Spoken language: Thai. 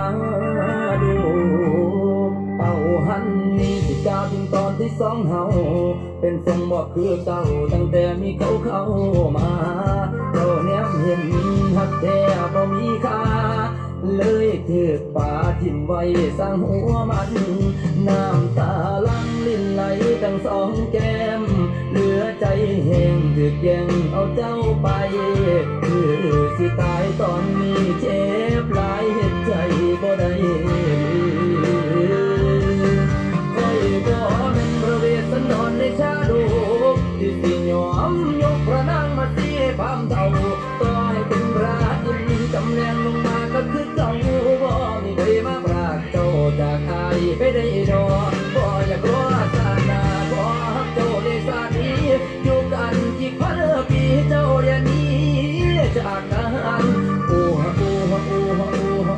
ดูเป่าหันสิกาถึงตอนที่สองเฮาเป็นทรงบอกคือเก่าตั้งแต่มีเขาเข้ามาเจ้าแนมเห็นหักแท้บ่มีค่าเลยถือป่าทิ่มไว้สร้างหัวมัน น้ำตาลังลิ้นไหลทั้งสองแก้ม เหลือใจแห้งถึกแย่งเอาเจ้าไป คือสิตายตอนนี้เจ็บหลายแห เก่าต่อยเป็นพระอินจำแรงลงมาก็คือเก่าบ่ไม่ได้มาปราบเจ้าจากไทยไปได้ดอบ่อยากรอสาสนาบ่เจ้าได้สานีอยู่กันกี่พันปีเจ้าอย่านี้จากกัน